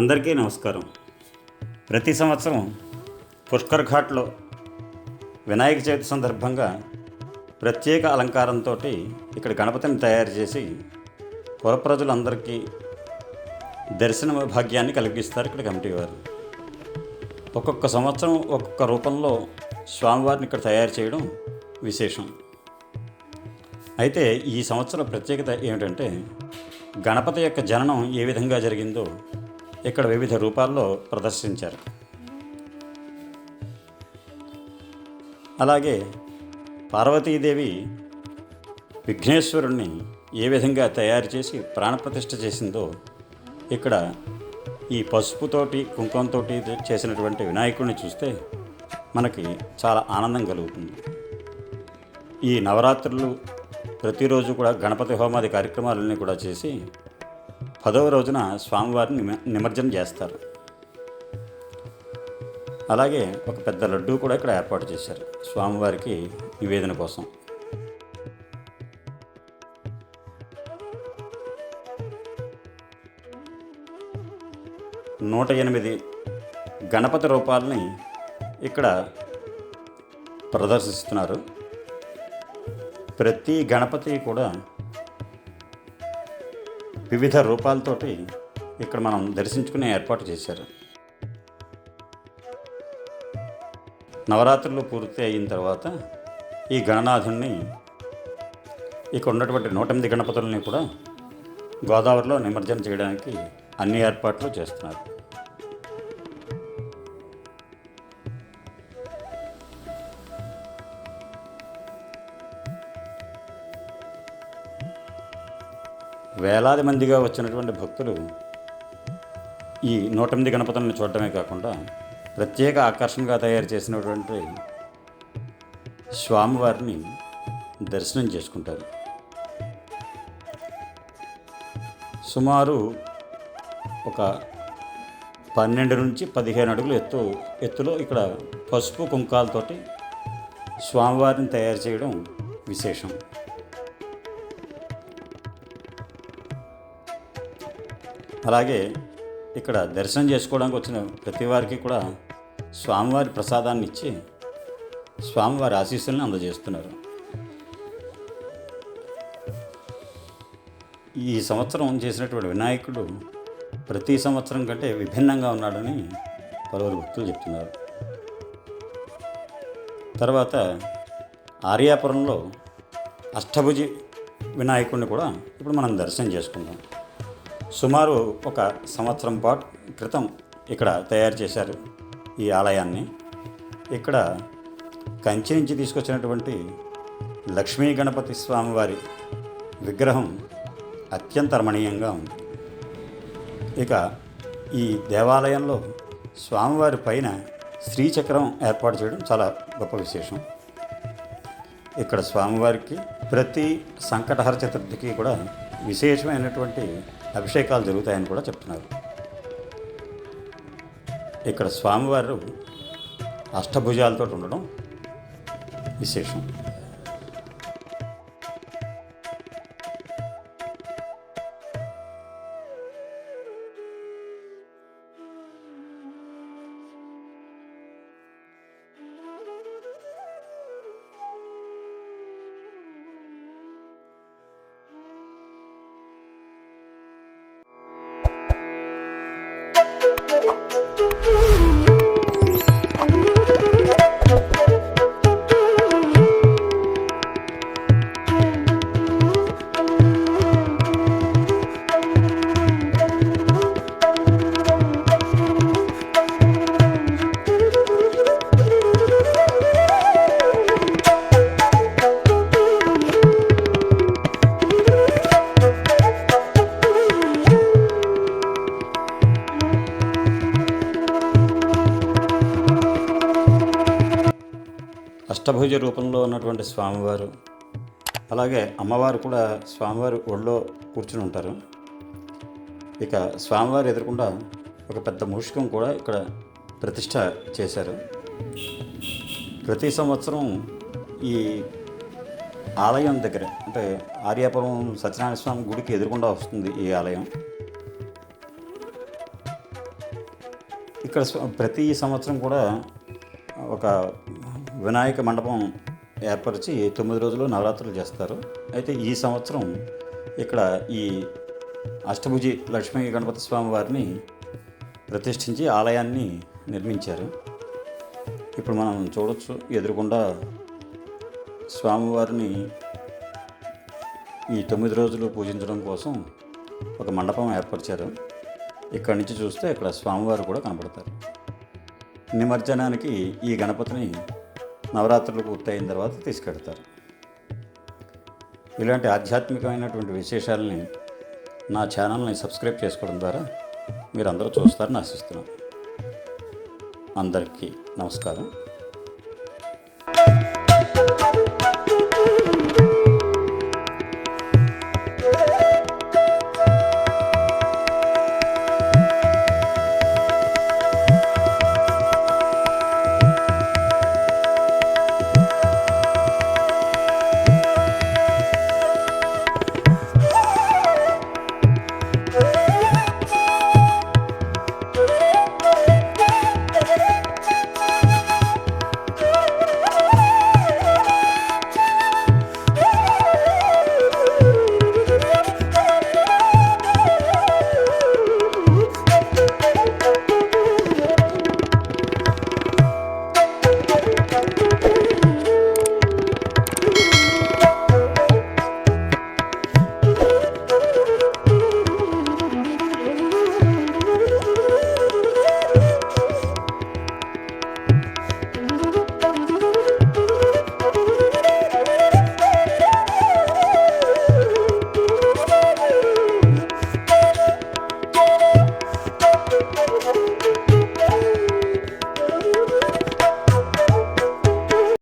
అందరికీ నమస్కారం. ప్రతి సంవత్సరం పుష్కర్ ఘాట్లో వినాయక చవితి సందర్భంగా ప్రత్యేక అలంకారంతో ఇక్కడ గణపతిని తయారు చేసి పుర ప్రజలందరికీ దర్శన భాగ్యాన్ని కలిగిస్తారు ఇక్కడ కమిటీ వారు. ఒక్కొక్క సంవత్సరం ఒక్కొక్క రూపంలో స్వామివారిని ఇక్కడ తయారు చేయడం విశేషం. అయితే ఈ సంవత్సరం ప్రత్యేకత ఏమిటంటే గణపతి యొక్క జననం ఏ విధంగా జరిగిందో ఇక్కడ వివిధ రూపాల్లో ప్రదర్శించారు. అలాగే పార్వతీదేవి విఘ్నేశ్వరుణ్ణి ఏ విధంగా తయారు చేసి ప్రాణప్రతిష్ఠ చేసిందో ఇక్కడ ఈ పసుపుతోటి కుంకుమంతో చేసినటువంటి వినాయకుడిని చూస్తే మనకి చాలా ఆనందం కలుగుతుంది. ఈ నవరాత్రులు ప్రతిరోజు కూడా గణపతి హోమాది కార్యక్రమాలన్నీ కూడా చేసి పదవ రోజున స్వామివారిని నిమ- నిమజ్జనం చేస్తారు. అలాగే ఒక పెద్ద లడ్డు కూడా ఇక్కడ ఏర్పాటు చేశారు. స్వామివారికి నివేదన కోసం. నూట ఎనిమిది గణపతి రూపాలని ఇక్కడ ప్రదర్శిస్తున్నారు. ప్రతి గణపతి కూడా వివిధ రూపాలతోటి ఇక్కడ మనం దర్శించుకునే ఏర్పాటు చేశారు. నవరాత్రులు పూర్తి అయిన తర్వాత ఈ గణనాథుణ్ణి ఇక్కడ ఉన్నటువంటి నూట ఎనిమిది గణపతుల్ని కూడా గోదావరిలో నిమజ్జనం చేయడానికి అన్ని ఏర్పాట్లు చేస్తున్నారు. వేలాది మందిగా వచ్చినటువంటి భక్తులు ఈ నూట ఎనిమిది గణపతులను చూడటమే కాకుండా ప్రత్యేక ఆకర్షణగా తయారు చేసినటువంటి స్వామివారిని దర్శనం చేసుకుంటారు. సుమారు ఒక పన్నెండు నుంచి పదిహేను అడుగులు ఎత్తు ఎత్తులో ఇక్కడ పసుపు కుంకాలతోటి స్వామివారిని తయారు చేయడం విశేషం. అలాగే ఇక్కడ దర్శనం చేసుకోవడానికి వచ్చిన ప్రతి వారికి కూడా స్వామివారి ప్రసాదాన్ని ఇచ్చి స్వామివారి ఆశీస్సులను అందజేస్తున్నారు. ఈ సంవత్సరం చేసినటువంటి వినాయకుడు ప్రతి సంవత్సరం కంటే విభిన్నంగా ఉన్నాడని పలువురు భక్తులు చెప్తున్నారు. తర్వాత ఆర్యాపురంలో అష్టభుజి వినాయకుడిని కూడా ఇప్పుడు మనం దర్శనం చేసుకుందాం. సుమారు ఒక సంవత్సరం పాటు క్రితం ఇక్కడ తయారు చేశారు ఈ ఆలయాన్ని. ఇక్కడ కంచి నుంచి తీసుకొచ్చినటువంటి లక్ష్మీ గణపతి స్వామివారి విగ్రహం అత్యంత రమణీయంగా ఉంది. ఇక ఈ దేవాలయంలో స్వామివారి పైన శ్రీచక్రం ఏర్పాటు చేయడం చాలా గొప్ప విశేషం. ఇక్కడ స్వామివారికి ప్రతి సంకటహర చతుర్థికి కూడా విశేషమైనటువంటి అభిషేకాలు జరుగుతాయని కూడా చెప్తున్నారు. ఇక్కడ స్వామివారు అష్టభుజాలతో ఉండడం విశేషం. అష్టభుజ రూపంలో ఉన్నటువంటి స్వామివారు అలాగే అమ్మవారు కూడా స్వామివారి ఒళ్ళో కూర్చుని ఉంటారు. ఇక స్వామివారు ఎదురకుండా ఒక పెద్ద మూషికం కూడా ఇక్కడ ప్రతిష్ట చేశారు. ప్రతి సంవత్సరం ఈ ఆలయం దగ్గర అంటే ఆర్యాపురం సత్యనారాయణ స్వామి గుడికి ఎదురుకుండా వస్తుంది ఈ ఆలయం. ఇక్కడ ప్రతి సంవత్సరం కూడా ఒక వినాయక మండపం ఏర్పరిచి తొమ్మిది రోజులు నవరాత్రులు చేస్తారు. అయితే ఈ సంవత్సరం ఇక్కడ ఈ అష్టభుజి లక్ష్మీ గణపతి స్వామి వారిని ప్రతిష్ఠించి ఆలయాన్ని నిర్మించారు. ఇప్పుడు మనం చూడొచ్చు ఎదురుగుండా స్వామివారిని ఈ తొమ్మిది రోజులు పూజించడం కోసం ఒక మండపం ఏర్పరిచారు. ఇక్కడి నుంచి చూస్తే ఇక్కడ స్వామివారు కూడా కనపడతారు. నిమజ్జనానికి ఈ గణపతిని నవరాత్రులు పూర్తయిన తర్వాత తీసుకెడతారు. ఇలాంటి ఆధ్యాత్మికమైనటువంటి విశేషాలని నా ఛానల్ని సబ్స్క్రైబ్ చేసుకోవడం ద్వారా మీరు అందరూ చూస్తారని ఆశిస్తున్నాను. అందరికీ నమస్కారం.